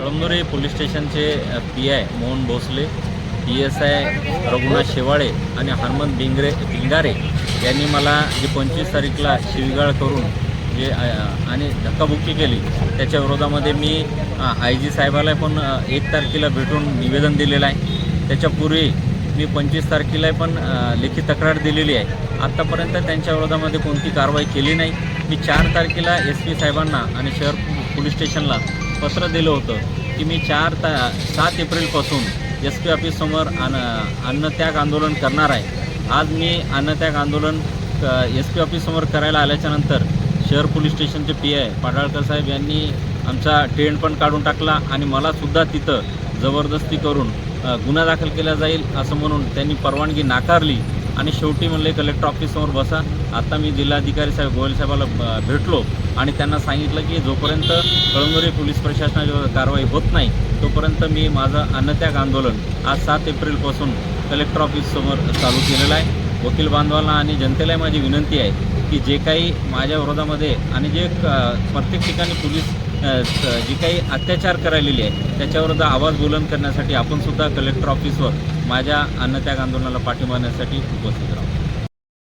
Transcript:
कळमनुरे police स्टेशनचे P I Mohan Bhosale P S I Raghunath Shewale आणि हनुमंत बिंगरे बिंगारे यांनी मला जे पंचवीस तारीखला शिवीगाळ करून जे आणि धक्काबुक्की केली त्याच्या विरोधामध्ये मी आय जी साहेबाला पण एक तारखेला भेटून निवेदन दिलेलं आहे. त्याच्यापूर्वी मी पंचवीस तारखेला पण लेखी तक्रार दिलेली आहे. आत्तापर्यंत त्यांच्या विरोधामध्ये कोणती कारवाई केली नाही. मी चार तारखेला एस पी साहेबांना आणि शहर पोलीस स्टेशनला पत्र दिलं होतं की मी चार ता सात एप्रिलपासून एस पी ऑफिससमोर अन्न अन्नत्याग आंदोलन करणार आहे. आज मी अन्नत्याग आंदोलन एस पी ऑफिससमोर करायला आल्याच्यानंतर शहर पोलीस स्टेशनचे पी आय पाडाळकर साहेब यांनी आमचा टेंट पण काढून टाकला आणि मलासुद्धा तिथं जबरदस्ती करून गुन्हा दाखल केला जाईल असं म्हणून त्यांनी परवानगी नाकारली. आणि शेवटी म्हणले कलेक्टर ऑफिससमोर बसा. आता मी जिल्हाधिकारी साहेब गोयल साहेबाला भेटलो आणि त्यांना सांगितलं की जोपर्यंत कळमनुरी पोलीस प्रशासनावर कारवाई होत नाही तोपर्यंत मी माझं अन्नत्याग आंदोलन आज सात एप्रिलपासून कलेक्टर ऑफिससमोर चालू केलेलं आहे. वकील बांधवांना आणि जनतेला माझी विनंती आहे की जे काही माझ्या विरोधामध्ये आणि जे क- प्रत्येक ठिकाणी पोलीस जी काही अत्याचार करायलेली आहे त्याच्याविरुद्ध आवाज बुलंद करण्यासाठी आपणसुद्धा कलेक्टर ऑफिसवर माझ्या अन्नत्याग आंदोलनाला पाठिंबा देण्यासाठी उपस्थित राहू.